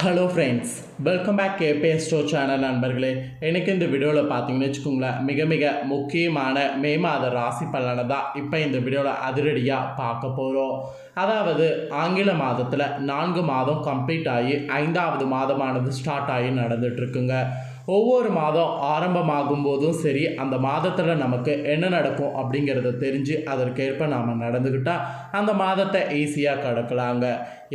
Hello friends welcome back KB store channel நண்பர்களே. எனக்கு இந்த வீடியோவில் பார்த்தீங்கன்னு வச்சுக்கோங்களேன் மிக மிக முக்கியமான மே மாத ராசி பலனை தான் இப்போ இந்த வீடியோவில் அதிரடியாக பார்க்க போகிறோம் அதாவது ஆங்கில மாதத்தில் நான்கு மாதம் கம்ப்ளீட் ஆகி ஐந்தாவது மாதமானது ஸ்டார்ட் ஆகி நடந்துட்டுருக்குங்க ஒவ்வொரு மாதம் ஆரம்பமாகும் போதும் சரி அந்த மாதத்தில் நமக்கு என்ன நடக்கும் அப்படிங்கிறத தெரிஞ்சு அதற்கேற்ப நாம் நடந்துக்கிட்டால் அந்த மாதத்தை ஈஸியாக கடக்கலாங்க.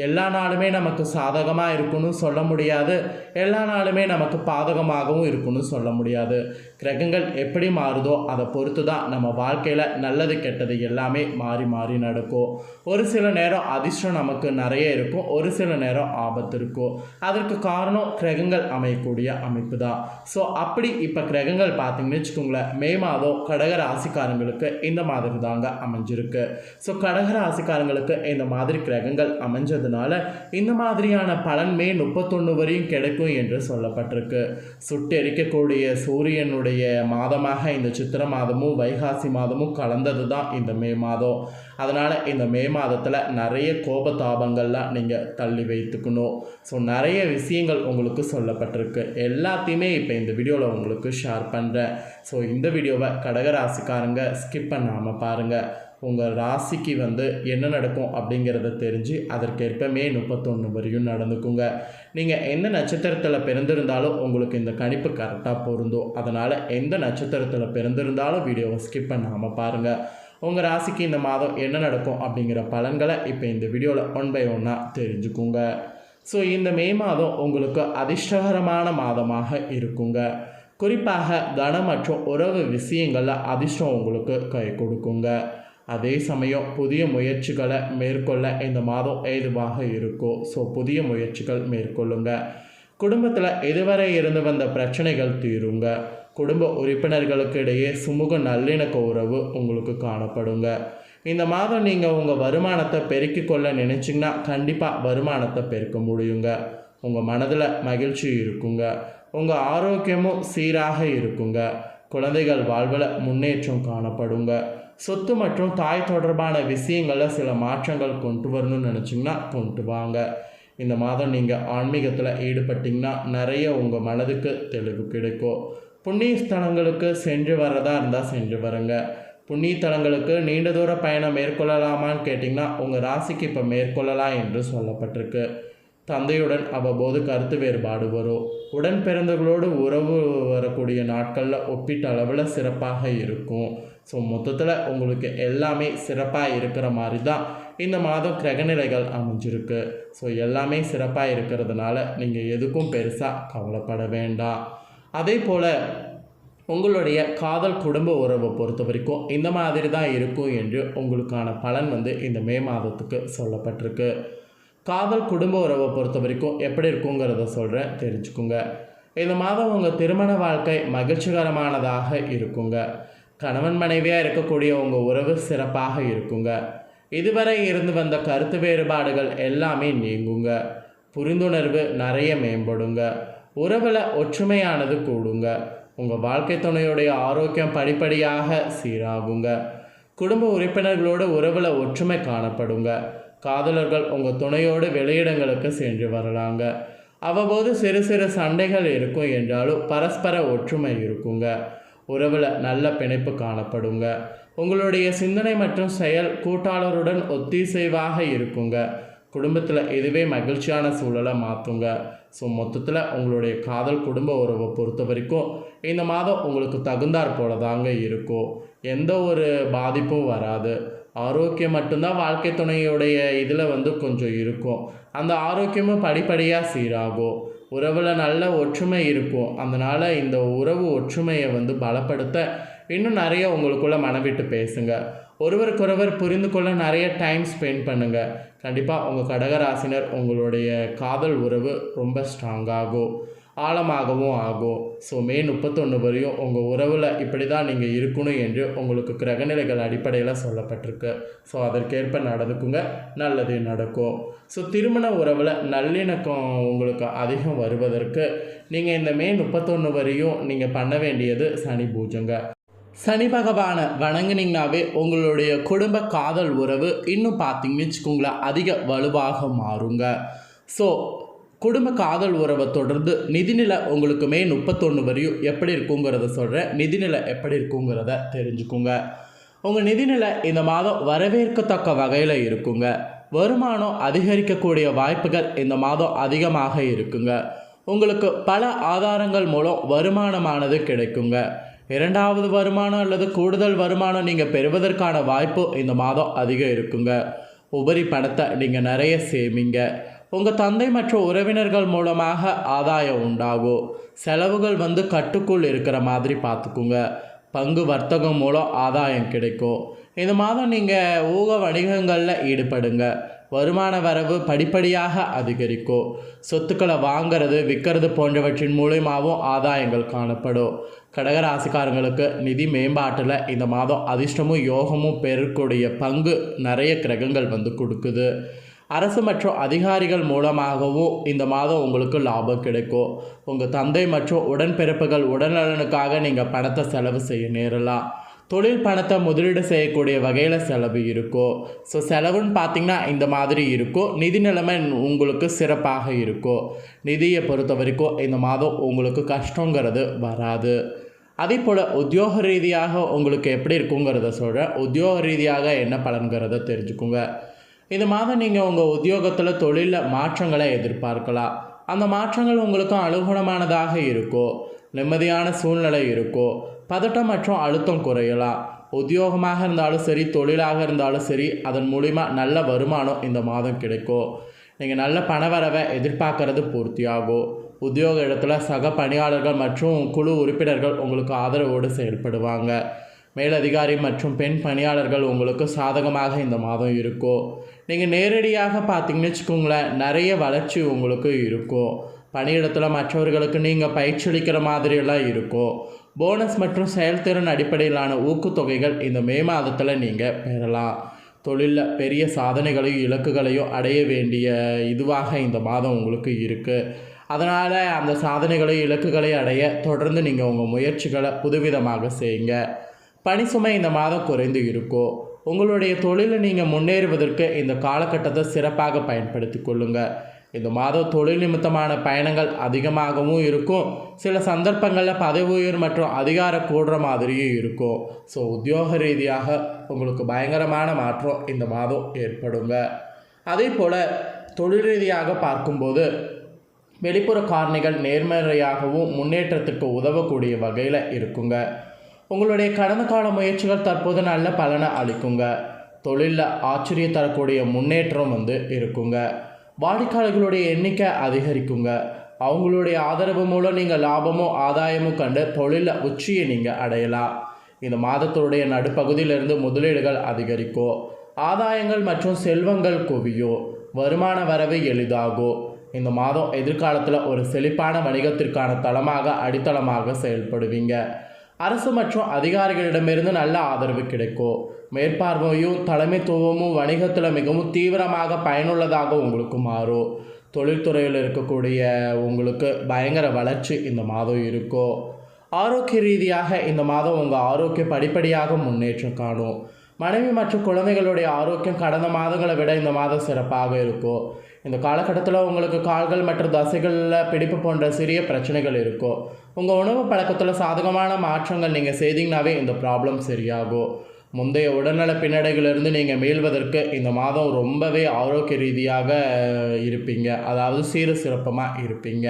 எல்லா நாளுமே நமக்கு சாதகமாக இருக்குன்னு சொல்ல முடியாது. எல்லா நாளுமே நமக்கு பாதகமாகவும் இருக்குன்னு சொல்ல முடியாது. கிரகங்கள் எப்படி மாறுதோ அதை பொறுத்து தான் நம்ம வாழ்க்கையில் நல்லது கெட்டது எல்லாமே மாறி மாறி நடக்கும். ஒரு சில நேரம் அதிர்ஷ்டம் நமக்கு நிறைய இருக்கும் ஒரு சில நேரம் ஆபத்து இருக்கும். அதற்கு காரணம் கிரகங்கள் அமையக்கூடிய அமைப்பு தான். ஸோ அப்படி இப்போ கிரகங்கள் பார்த்தீங்கன்னு வச்சுக்கோங்களேன் மே மாதம் கடக ராசிக்காரங்களுக்கு இந்த மாதிரி தாங்க அமைஞ்சிருக்கு. ஸோ கடக ராசிக்காரங்களுக்கு இந்த மாதிரி கிரகங்கள் அமைஞ்சதுனால இந்த மாதிரியான பலன் மே முப்பத்தொன்று வரையும் கிடைக்கும் என்று சொல்லப்பட்டிருக்கு. சுட்டெரிக்கக்கூடிய சூரியனுடைய மாதமாக இந்த சித்திர மாதமும் வைகாசி மாதமும் கலந்தது தான் இந்த மே மாதம். அதனால் இந்த மே மாதத்தில் நிறைய கோபதாபங்கள்லாம் நீங்கள் தள்ளி வைத்துக்கணும். ஸோ நிறைய விஷயங்கள் உங்களுக்கு சொல்லப்பட்டிருக்கு. எல்லாத்தையுமே இப்போ இந்த வீடியோவில் உங்களுக்கு ஷேர் பண்ணுறேன் ஸோ இந்த வீடியோவை கடகராசிக்காரங்க ஸ்கிப் பண்ணாமல் பாருங்கள் உங்கள் ராசிக்கு வந்து என்ன நடக்கும் அப்படிங்கிறத தெரிஞ்சு அதற்கேற்ப மே முப்பத்தொன்று வரையும் நடந்துக்குங்க. நீங்கள் எந்த நட்சத்திரத்தில் பிறந்திருந்தாலும் உங்களுக்கு இந்த கணிப்பு கரெக்டாக பொருந்தும். அதனால் எந்த நட்சத்திரத்தில் பிறந்திருந்தாலும் வீடியோவை ஸ்கிப் பண்ணாமல் பாருங்கள் உங்கள் ராசிக்கு இந்த மாதம் என்ன நடக்கும் அப்படிங்கிற பலன்களை இப்போ இந்த வீடியோவில் ஒன் பை ஒன்னாக தெரிஞ்சுக்குங்க. ஸோ இந்த மே மாதம் உங்களுக்கு அதிர்ஷ்டகரமான மாதமாக இருக்குங்க. குறிப்பாக கன மற்றும் உறவு விஷயங்களில் அதிர்ஷ்டம் உங்களுக்கு கை கொடுக்குங்க. அதே சமயம் புதிய முயற்சிகளை மேற்கொள்ள இந்த மாதம் ஏதுவாக இருக்கும் ஸோ புதிய முயற்சிகள் மேற்கொள்ளுங்க. குடும்பத்தில் இதுவரை இருந்து வந்த பிரச்சனைகள் தீருங்க. குடும்ப உறுப்பினர்களுக்கு இடையே சுமூக நல்லிணக்க உறவு உங்களுக்கு காணப்படுங்க. இந்த மாதம் நீங்கள் உங்கள் வருமானத்தை பெருக்கிக் கொள்ள நினச்சிங்கன்னா கண்டிப்பாக வருமானத்தை பெருக்க முடியுங்க. உங்கள் மனதில் மகிழ்ச்சி இருக்குங்க. உங்கள் ஆரோக்கியமும் சீராக இருக்குங்க. குழந்தைகள் வாழ்வில் முன்னேற்றம் காணப்படுங்க. சொத்து மற்றும் தாய் தொடர்பான விஷயங்களில் சில மாற்றங்கள் கொண்டு வரணும்னு நினச்சிங்கன்னா கொண்டு வாங்க. இந்த மாதம் நீங்கள் ஆன்மீகத்தில் ஈடுபட்டிங்கன்னா நிறைய உங்கள் மனதுக்கு தெளிவு கிடைக்கும். புண்ணிய ஸ்தலங்களுக்கு சென்று வரதா இருந்தால் சென்று வருங்க. புண்ணியத்தலங்களுக்கு நீண்ட தூர பயணம் மேற்கொள்ளலாமான்னு கேட்டிங்கன்னா உங்கள் ராசிக்கு இப்போ மேற்கொள்ளலாம் என்று சொல்லப்பட்டிருக்கு. தந்தையுடன் அவ்வப்போது கருத்து வேறுபாடு வரும். உடன் பிறந்தவர்களோடு உறவு வரக்கூடிய நாட்களில் ஒப்பீட்டு அளவில் சிறப்பாக இருக்கும். ஸோ மொத்தத்தில் உங்களுக்கு எல்லாமே சிறப்பாக இருக்கிற மாதிரி தான் இந்த மாதம் கிரகநிலைகள் அமைஞ்சிருக்கு. ஸோ எல்லாமே சிறப்பாக இருக்கிறதுனால நீங்கள் எதுக்கும் பெருசாக கவலைப்பட வேண்டாம். அதே போல் உங்களுடைய காதல் குடும்ப உறவை பொறுத்த வரைக்கும் இந்த மாதிரி தான் இருக்கும் என்று உங்களுக்கான பலன் வந்து இந்த மே மாதத்துக்கு சொல்லப்பட்டிருக்கு. காதல் குடும்ப உறவை பொறுத்த வரைக்கும் எப்படி இருக்குங்கிறத சொல்கிறேன் தெரிஞ்சுக்குங்க. இந்த மாதம் உங்கள் திருமண வாழ்க்கை மகிழ்ச்சிகரமானதாக இருக்குங்க. கணவன் மனைவியாக இருக்கக்கூடிய உங்கள் உறவு சிறப்பாக இருக்குங்க. இதுவரை இருந்து வந்த கருத்து வேறுபாடுகள் எல்லாமே நீங்குங்க. புரிந்துணர்வு நிறைய மேம்படுங்க. உறவில் ஒற்றுமையானது கூடுங்க. உங்கள் வாழ்க்கை துணையுடைய ஆரோக்கியம் படிப்படியாக சீராகுங்க. குடும்ப உறுப்பினர்களோடு உறவில் ஒற்றுமை காணப்படுங்க. காதலர்கள் உங்கள் துணையோடு வெளியிடங்களுக்கு சென்று வரலாங்க. அவ்வப்போது சிறு சிறு சண்டைகள் இருக்கும் என்றாலும் பரஸ்பர ஒற்றுமை இருக்குங்க. உறவில் நல்ல பிணைப்பு காணப்படுங்க. உங்களுடைய சிந்தனை மற்றும் செயல் கூட்டாளருடன் ஒத்திசைவாக இருக்குங்க. குடும்பத்தில் இதுவே மகிழ்ச்சியான சூழலை மாற்றுங்க ஸோ மொத்தத்தில் உங்களுடைய காதல் குடும்ப உறவை பொறுத்த வரைக்கும் இந்த மாதம் உங்களுக்கு தகுந்தாற் போல தாங்க இருக்கும் எந்த ஒரு பாதிப்பும் வராது. ஆரோக்கியம் மட்டும்தான் வாழ்க்கை துணையுடைய இதில் வந்து கொஞ்சம் இருக்கும். அந்த ஆரோக்கியமும் படிப்படியாக சீராகும். உறவில் நல்ல ஒற்றுமை இருக்கும். அதனால் இந்த உறவு ஒற்றுமையை வந்து பலப்படுத்த இன்னும் நிறைய உங்களுக்குள்ளே மனவிட்டு பேசுங்க. ஒருவருக்கொருவர் புரிந்து கொள்ள நிறைய டைம் ஸ்பெண்ட் பண்ணுங்கள் கண்டிப்பாக உங்கள் கடகராசினர் உங்களுடைய காதல் உறவு ரொம்ப ஸ்ட்ராங்காகும் ஆழமாகவும் ஆகும். ஸோ மே முப்பத்தொன்று வரையும் உங்கள் உறவில் இப்படி தான் நீங்கள் இருக்கணும் என்று உங்களுக்கு கிரகநிலைகள் அடிப்படையில் சொல்லப்பட்டிருக்கு. ஸோ அதற்கேற்ப நடந்துக்குங்க. நல்லது நடக்கும். ஸோ திருமண உறவில் நல்லிணக்கம் உங்களுக்கு அதிகம் வருவதற்கு நீங்கள் இந்த மே முப்பத்தொன்று வரையும் நீங்கள் பண்ண வேண்டியது சனி பூஜைங்க. சனி பகவானை வணங்குனீங்கனாவே உங்களுடைய குடும்ப காதல் உறவு இன்னும் பார்த்தீங்கன்னு வச்சுக்கோங்களேன் அதிக வலுவாக மாறுங்க. ஸோ குடும்ப காதல் உறவை தொடர்ந்து நிதிநிலை உங்களுக்கு மே முப்பத்தொன்று வரையும் எப்படி இருக்குங்கிறத சொல்கிறேன் நிதிநிலை எப்படி இருக்குங்கிறத தெரிஞ்சுக்குங்க. உங்கள் நிதிநிலை இந்த மாதம் வரவேற்கத்தக்க வகையில் இருக்குங்க. வருமானம் அதிகரிக்கக்கூடிய வாய்ப்புகள் இந்த மாதம் அதிகமாக இருக்குங்க. உங்களுக்கு பல ஆதாரங்கள் மூலம் வருமானமானது கிடைக்குங்க. இரண்டாவது வருமானம் அல்லது கூடுதல் வருமானம் நீங்கள் பெறுவதற்கான வாய்ப்பு இந்த மாதம் அதிகம் இருக்குங்க. உபரி பணத்தை நீங்கள் நிறைய சேமிங்க. உங்கள் தந்தை மற்றும் உறவினர்கள் மூலமாக ஆதாயம் உண்டாகும். செலவுகள் வந்து கட்டுக்குள் இருக்கிற மாதிரி பார்த்துக்குங்க. பங்கு வர்த்தகம் மூலம் ஆதாயம் கிடைக்கும். இந்த மாதம் நீங்கள் ஊக வணிகங்களில் ஈடுபடுங்க. வருமான வரவு படிப்படியாக அதிகரிக்கும். சொத்துக்களை வாங்கிறது விற்கிறது போன்றவற்றின் மூலியமாகவும் ஆதாயங்கள் காணப்படும். கடகராசிக்காரங்களுக்கு நிதி மேம்பாட்டில் இந்த மாதம் அதிர்ஷ்டமும் யோகமும் பெறக்கூடிய பங்கு நிறைய கிரகங்கள் வந்து கொடுக்குது. அரசு மற்றும் அதிகாரிகள் மூலமாகவும் இந்த மாதம் உங்களுக்கு லாபம் கிடைக்கும். உங்கள் தந்தை மற்றும் உடன்பிறப்புகள் உடல்நலனுக்காக நீங்கள் பணத்தை செலவு செய்ய நேரலாம். தொழில் பணத்தை முதலீடு செய்யக்கூடிய வகையில் செலவு இருக்கும் ஸோ செலவுன்னு பார்த்தீங்கன்னா இந்த மாதிரி இருக்கும் நிதி நிலைமை உங்களுக்கு சிறப்பாக இருக்கும் நிதியை பொறுத்த வரைக்கும் இந்த மாதம் உங்களுக்கு கஷ்டங்கிறது வராது. அதே போல் உத்தியோக ரீதியாக உங்களுக்கு எப்படி இருக்குங்கிறத சொல்கிறேன் உத்தியோக ரீதியாக என்ன பலன்கிறத தெரிஞ்சுக்குங்க. இந்த மாதம் நீங்கள் உங்கள் உத்தியோகத்தில் தொழிலில் மாற்றங்களை எதிர்பார்க்கலாம். அந்த மாற்றங்கள் உங்களுக்கு அனுகுணமானதாக இருக்கும் நிம்மதியான சூழ்நிலை இருக்கோ. பதட்டம் மற்றும் அழுத்தம் குறையலாம் உத்தியோகமாக இருந்தாலும் சரி தொழிலாக இருந்தாலும் சரி அதன் மூலிமா நல்ல வருமானம் இந்த மாதம் கிடைக்கும் நீங்கள் நல்ல பணவரவை எதிர்பார்க்கறது பூர்த்தியாகும் உத்தியோக இடத்துல சக பணியாளர்கள் மற்றும் குழு உறுப்பினர்கள் உங்களுக்கு ஆதரவோடு செயல்படுவாங்க. மேலதிகாரி மற்றும் பெண் பணியாளர்கள் உங்களுக்கு சாதகமாக இந்த மாதம் இருக்கும் நீங்கள் நேரடியாக பார்த்தீங்கன்னு வச்சுக்கோங்களேன் நிறைய வளர்ச்சி உங்களுக்கு இருக்கும் பணியிடத்தில் மற்றவர்களுக்கு நீங்கள் பயிற்சியளிக்கிற மாதிரியெல்லாம் இருக்கும் போனஸ் மற்றும் செயல்திறன் அடிப்படையிலான ஊக்கத்தொகைகள் இந்த மே மாதத்தில் நீங்கள் பெறலாம். தொழிலில் பெரிய சாதனைகளையும் இலக்குகளையும் அடைய வேண்டிய இதுவாக இந்த மாதம் உங்களுக்கு இருக்குது அதனால் அந்த சாதனைகளை இலக்குகளை அடைய தொடர்ந்து நீங்கள் உங்கள் முயற்சிகளை புதுவிதமாக செய்யுங்க. பணி சுமை இந்த மாதம் குறைந்து இருக்கும் உங்களுடைய தொழிலை நீங்கள் முன்னேறுவதற்கு இந்த காலகட்டத்தை சிறப்பாக பயன்படுத்தி கொள்ளுங்கள் இந்த மாதம் தொழில் நிமித்தமான பயணங்கள் அதிகமாகவும் இருக்கும். சில சந்தர்ப்பங்களில் பதவி உயர் மற்றும் அதிகாரம் கூடுற மாதிரியும் இருக்கும். ஸோ உத்தியோக ரீதியாக உங்களுக்கு பயங்கரமான மாற்றம் இந்த மாதம் ஏற்படுங்க. அதே போல் தொழில் ரீதியாக பார்க்கும்போது வெளிப்புற காரணிகள் நேர்மறையாகவும் முன்னேற்றத்துக்கு உதவக்கூடிய வகையில் இருக்குங்க. உங்களுடைய கடந்த கால முயற்சிகள் தற்போது நல்ல பலனை அளிக்குங்க. தொழிலில் ஆச்சரியம் தரக்கூடிய முன்னேற்றம் வந்து இருக்குங்க. வாடிக்கையாளர்களுடைய எண்ணிக்கை அதிகரிக்குங்க. அவங்களுடைய ஆதரவு மூலம் நீங்கள் லாபமும் ஆதாயமும் கண்டு தொழிலில் உச்சியை நீங்கள் அடையலாம். இந்த மாதத்துடைய நடுப்பகுதியிலிருந்து முதலீடுகள் அதிகரிக்கும். ஆதாயங்கள் மற்றும் செல்வங்கள் குவியும். வருமான வரவு எளிதாகும். இந்த மாதம் எதிர்காலத்தில் ஒரு செழிப்பான வணிகத்திற்கான தளமாக அடித்தளமாக செயல்படுவீங்க. அரசு மற்றும் அதிகாரிகளிடமிருந்து நல்ல ஆதரவு கிடைக்கும். மேற்பார்வையும் தலைமைத்துவமும் வணிகத்தில் மிகவும் தீவிரமாக பயனுள்ளதாக உங்களுக்கு மாறும். தொழில்துறையில் இருக்கக்கூடிய உங்களுக்கு பயங்கர வளர்ச்சி இந்த மாதம் இருக்கும். ஆரோக்கிய ரீதியாக இந்த மாதம் உங்கள் ஆரோக்கியம் படிப்படியாக முன்னேற்றம் காணும். மனைவி மற்றும் குழந்தைகளுடைய ஆரோக்கியம் கடந்த மாதங்களை விட இந்த மாதம் சிறப்பாக இருக்கும். இந்த காலகட்டத்தில் உங்களுக்கு கால்கள் மற்றும் தசைகளில் பிடிப்பு போன்ற சிறிய பிரச்சனைகள் இருக்கும். உங்கள் உணவு பழக்கத்தில் சாதகமான மாற்றங்கள் நீங்கள் செய்தீங்கனாவே இந்த ப்ராப்ளம் சரியாகும். முந்தைய உடல்நல பின்னடைகளிலிருந்து நீங்கள் மீள்வதற்கு இந்த மாதம் ரொம்பவே ஆரோக்கிய ரீதியாக இருப்பீங்க. அதாவது சீர சிறப்பமாக இருப்பீங்க.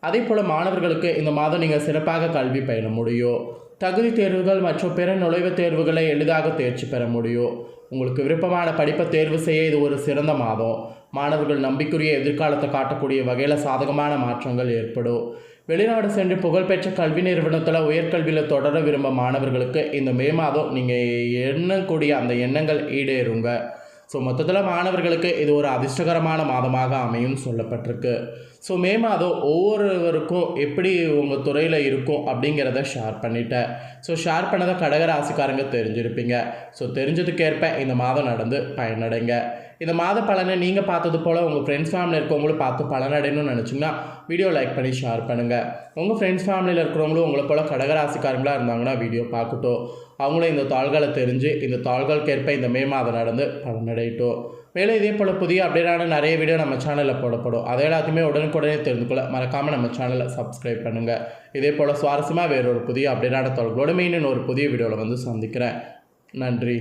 அதே போல் மாணவர்களுக்கு இந்த மாதம் நீங்கள் சிறப்பாக கல்வி பயில முடியும். தகுதி தேர்வுகள் மற்றும் பிற நுழைவுத் தேர்வுகளை எளிதாக தேர்ச்சி பெற முடியும். உங்களுக்கு விருப்பமான படிப்பை தேர்வு செய்ய இது ஒரு சிறந்த மாதம். மாணவர்கள் நம்பிக்குரிய எதிர்காலத்தை காட்டக்கூடிய வகையில் சாதகமான மாற்றங்கள் ஏற்படும். வெளிநாடு சென்று புகழ்பெற்ற கல்வி நிறுவனத்தில் உயர்கல்வியில் தொடர விரும்ப மாணவர்களுக்கு இந்த மே மாதம் நீங்கள் எண்ணக்கூடிய அந்த எண்ணங்கள் ஈடேறுங்க. ஸோ மொத்தத்தில் மாணவர்களுக்கு இது ஒரு அதிர்ஷ்டகரமான மாதமாக அமையும் சொல்லப்பட்டிருக்கு. ஸோ மே மாதம் ஒவ்வொருவருக்கும் எப்படி உங்கள் துறையில் இருக்கும் அப்படிங்கிறத ஷேர் பண்ணிட்டேன். ஸோ ஷேர் பண்ணதை கடகராசிக்காரங்க தெரிஞ்சிருப்பீங்க. ஸோ தெரிஞ்சதுக்கேற்ப இந்த மாதம் நடந்து பயனடைங்க. இந்த மாத பலனை நீங்கள் பார்த்தது போல் உங்கள் ஃப்ரெண்ட்ஸ் ஃபேமிலி இருக்கவங்களும் பார்த்து பலனடையணும்னு நினச்சிங்கன்னா வீடியோ லைக் பண்ணி ஷேர் பண்ணுங்கள் உங்கள் ஃப்ரெண்ட்ஸ் ஃபேமிலியில் இருக்கிறவங்களும் உங்களை போல் கடகராசிக்காரங்களாக இருந்தாங்கன்னா வீடியோ பார்க்கட்டும். அவங்களும் இந்த தாள்களை தெரிஞ்சு இந்த தாள்களுக்கேற்ப இந்த மே மாதம் நடந்து பலனடையட்டும் மேலும் இதே போல் புதிய அப்டேட்டான நிறைய வீடியோ நம்ம சேனலில் போடப்படும். அதை எல்லாத்தையுமே உடனுக்குடனே தெரிந்து கொள்ள மறக்காமல் நம்ம சேனலை சப்ஸ்கிரைப் பண்ணுங்கள் இதே போல் சுவாரஸ்யமாக வேறொரு புதிய அப்டேட்டான தொடர்களோடு மீண்டும் ஒரு புதிய வீடியோவில் வந்து சந்திக்கிறேன். நன்றி.